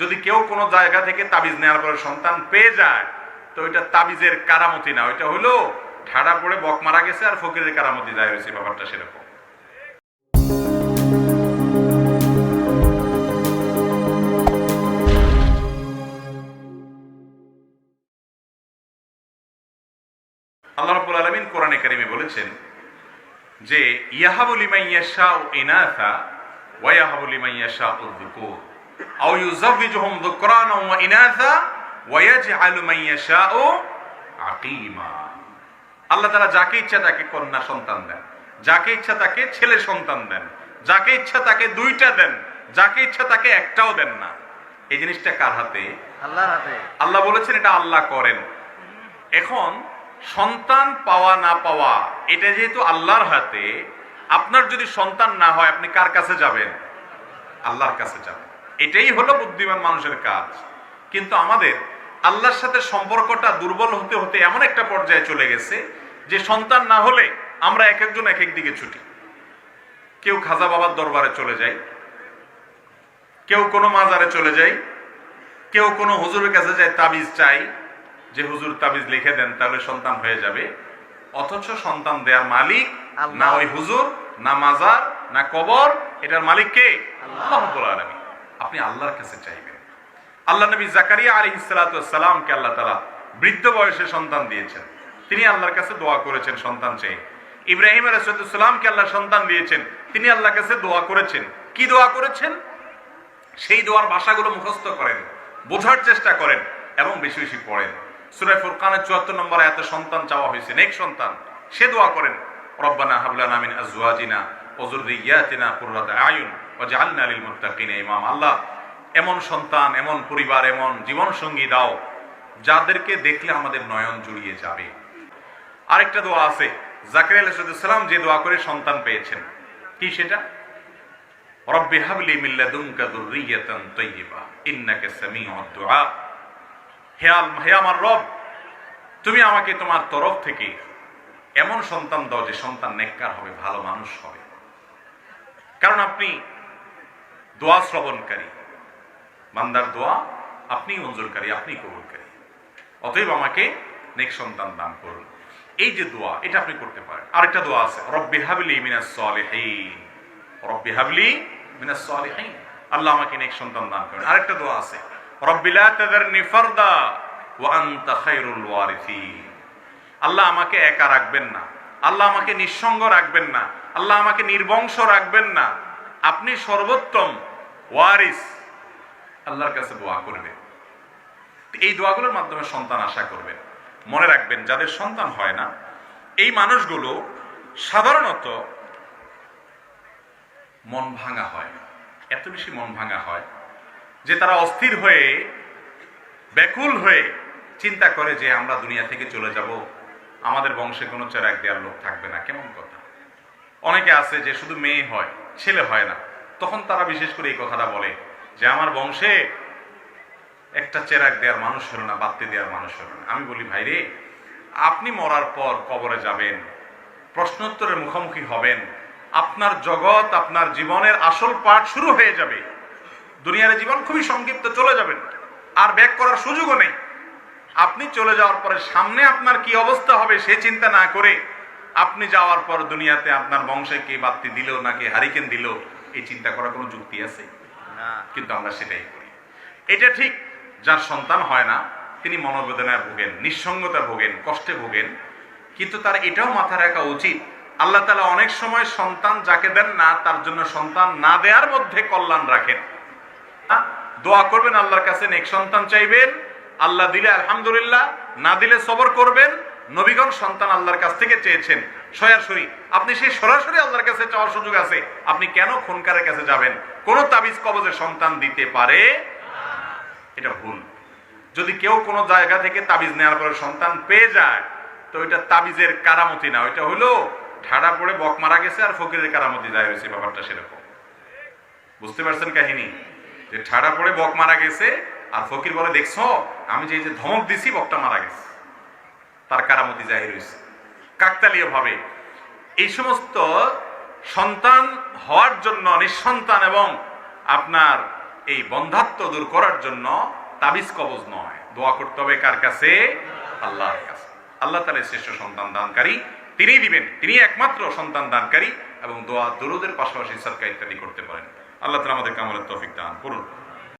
যদি কেউ কোনো জায়গা থেকে তাবিজ নেওয়ার পরে সন্তান পেয়ে যায়, তো ওইটা তাবিজের কারামতি না। ওইটা হলো ঠাড়া পড়ে বক মারা গেছে আর ফকিরের কারামতি যায় হয়েছে, ব্যাপারটা সেরকম। আল্লাহ রাব্বুল আলামিন কোরআনে কারিমে বলেছেন যে লিমান ইয়াশাউ ইনাথা লিমান ইয়াশাউ যুকুর আও ইউযাওবিজুহুম যুকরানা ওয়া ইনাথা ওয়া ইয়াজআলু মান ইয়াশাউ আকিমা। আল্লাহ তাআলা যাকে ইচ্ছা তাকে কন্যা সন্তান দেন যাকে ইচ্ছা তাকে ছেলে সন্তান দেন যাকে ইচ্ছা তাকে দুইটা দেন যাকে ইচ্ছা তাকে একটাও দেন না। এই জিনিসটা কার হাতে? আল্লাহর হাতে। আল্লাহ বলেছেন এটা আল্লাহ করেন। এখন সন্তান পাওয়া না পাওয়া এটা যেহেতু আল্লাহর হাতে আপনার যদি সন্তান না হয় আপনি কার কাছে যাবেন? আল্লাহর কাছে যাবেন। এটাই হলো বুদ্ধিমান মানুষের কাজ। কিন্তু আমাদের আল্লাহর সাথে সম্পর্কটা দুর্বল হতে হতে এমন একটা পর্যায়ে চলে গেছে যে সন্তান না হলে আমরা এক একজন এক এক দিকে ছুটি। কেউ খাজা বাবার দরবারে চলে যায় কেউ কোনো মাজারে চলে যায় কেউ কোনো হুজুরের কাছে যায় তাবিজ চাই যে হুজুর তাবিজ লিখে দেন তাহলে সন্তান হয়ে যাবে। অথচ সন্তান দেয়ার মালিক না ওই হুজুর না মাজার না কবর এটার মালিক কে? আল্লাহ। আলামিন। আপনি আল্লাহর কাছে চাইবেন। আল্লাহ নবী জাকারিয়া আলাইহিস সালাতু সালামকে আল্লাহ তাআলা বৃদ্ধ বয়সে সন্তান দিয়েছেন। তিনি আল্লাহর কাছে দোয়া করেছেন সন্তান চেয়ে ইব্রাহিম আলাইহিস সালামকে আল্লাহ সন্তান দিয়েছেন। তিনি আল্লাহর কাছে দোয়া করেছেন। কি দোয়া করেছেন? সেই দোয়ার ভাষাগুলো মুখস্থ করেন, বোঝার চেষ্টা করেন এবং বেশি বেশি পড়েন। সুরাই ফুরকানের চুয়াত্তর নম্বর এত সন্তান চাওয়া হয়েছে, নেক সন্তান। সে দোয়া করেন, রব্বানা হাবলানা মিন আজওয়াজিনা আল্লাহ, এমন সন্তান, এমন পরিবার, এমন জীবন সঙ্গী দাও, যাদেরকে দেখলে আমাদের নয়ন জুড়িয়ে যাবে। আরেকটা দোয়া আছে, জাকির আলাইহিস যে দোয়া করে সন্তান পেয়েছেন। কি সেটা? আমার রব, তুমি আমাকে তোমার তরফ থেকে এমন সন্তান দাও যে সন্তান নেককার হবে, ভালো মানুষ হবে। কারণ আপনি দোয়া শ্রবণকারী। বান্দার দোয়া আপনি মঞ্জুরকারী, আপনি কবুলকারী। অতএব আমাকে নেক সন্তান দান করুন। এই যে দোয়া, এটা আপনি করতে পারেন। আরেকটা দোয়া আছে, রব্বি হাবলি মিনাস সালিহিন। রব্বি হাবলি মিনাস সালিহিন। আল্লাহ আমাকে নেক সন্তান দান করেন। আরেকটা দোয়া আছে, রব্বি লা তাযারনি ফারদা ওয়া আনতা খায়রুল ওয়ারিসিন। আল্লাহ আমাকে একা রাখবেন না। আল্লাহ আমাকে নিঃসঙ্গ রাখবেন না। আল্লাহ আমাকে নির্বংশ রাখবেন না। আপনি সর্বোত্তম ওয়ারিস। আল্লাহর কাছে দোয়া করবেন। এই দোয়াগুলোর মাধ্যমে সন্তান আশা করবেন। মনে রাখবেন, যাদের সন্তান হয় না, এই মানুষগুলো সাধারণত মন ভাঙা হয়। এত বেশি মন ভাঙা হয় যে তারা অস্থির হয়ে, ব্যাকুল হয়ে চিন্তা করে যে আমরা দুনিয়া থেকে চলে যাব। আমাদের বংশে কোনো চেরাক দেওয়ার লোক থাকবে না। কেমন কথা? অনেকে আছে যে শুধু মেয়ে হয়, ছেলে হয় না। তখন তারা বিশেষ করে এই কথাটা বলে যে, আমার বংশে একটা চেরাক দেওয়ার মানুষ হলো না বাত্তি দেওয়ার মানুষ হলো না। আমি বলি, ভাইরে, আপনি মরার পর কবরে যাবেন, প্রশ্নোত্তরের মুখোমুখি হবেন, আপনার জগৎ, আপনার জীবনের আসল পাঠ শুরু হয়ে যাবে। দুনিয়ার জীবন খুবই সংক্ষিপ্ত, চলে যাবেন। আর ব্যাক করার সুযোগও নেই। আপনি চলে যাওয়ার পরে সামনে আপনার কি অবস্থা হবে সে চিন্তা না করে আপনি যাওয়ার পর দুনিয়াতে আপনার বংশে কে বাত্তি দিল নাকি হারিকেন দিল এই চিন্তা করার কোনো যুক্তি আছে? কিন্তু আমরা সেটাই করি। এটা ঠিক যার সন্তান হয় না তিনি মনোবেদনায় ভোগেন নিঃসঙ্গতা ভোগেন কষ্টে ভোগেন কিন্তু তার এটাও মাথায় রাখা উচিত আল্লাহ তালা অনেক সময় সন্তান যাকে দেন না তার জন্য সন্তান না দেওয়ার মধ্যে কল্যাণ রাখেন? দোয়া করবেন আল্লাহর কাছে নেক সন্তান চাইবেন আল্লাহ দিলে আলহামদুলিল্লাহ না দিলে সবর করবেন নবীগণ সন্তান আল্লাহর কাছ থেকে চেয়েছেন, সরাসরি। আপনি সেই সরাসরি আল্লাহর কাছে চাওয়ার সুযোগ আছে, আপনি কেন খুনকারের কাছে যাবেন? কোন তাবিজ কবজে সন্তান দিতে পারে? এটা ভুল। যদি কেউ কোনো জায়গা থেকে তাবিজ নেওয়ার পরে সন্তান পেয়ে যায়, তো ওইটা তাবিজের কারামতি না। ওইটা হলো ঠাড়া পড়ে বক মারা গেছে আর ফকিরের কারামতি যায় হয়েছে, ব্যাপারটা সেরকম। বুঝতে পারছেন কাহিনী? যে ঠাড়া পড়ে বক মারা গেছে, আর ফকির বলে, দেখছ, আমি যে ধমক দিছি, বকটা মারা গেছে। তার কারামতি জাহির হয়েছে কাকতালীয় ভাবে। এই সমস্ত সন্তান হওয়ার জন্য, নিঃসন্তান এবং আপনার এই বন্ধাত্ব দূর করার জন্য তাবিজ কবজ নয়। দোয়া করতে হবে কার কাছে? আল্লাহর কাছে। আল্লাহ তালা শ্রেষ্ঠ সন্তান দানকারী তিনি দিবেন। তিনি একমাত্র সন্তান দানকারী এবং দোয়া দরুদের পাশাপাশি সরকার ইত্যাদি করতে পারেন। আল্লাহ তালা আমাদের কামলের তফিক দান করুন।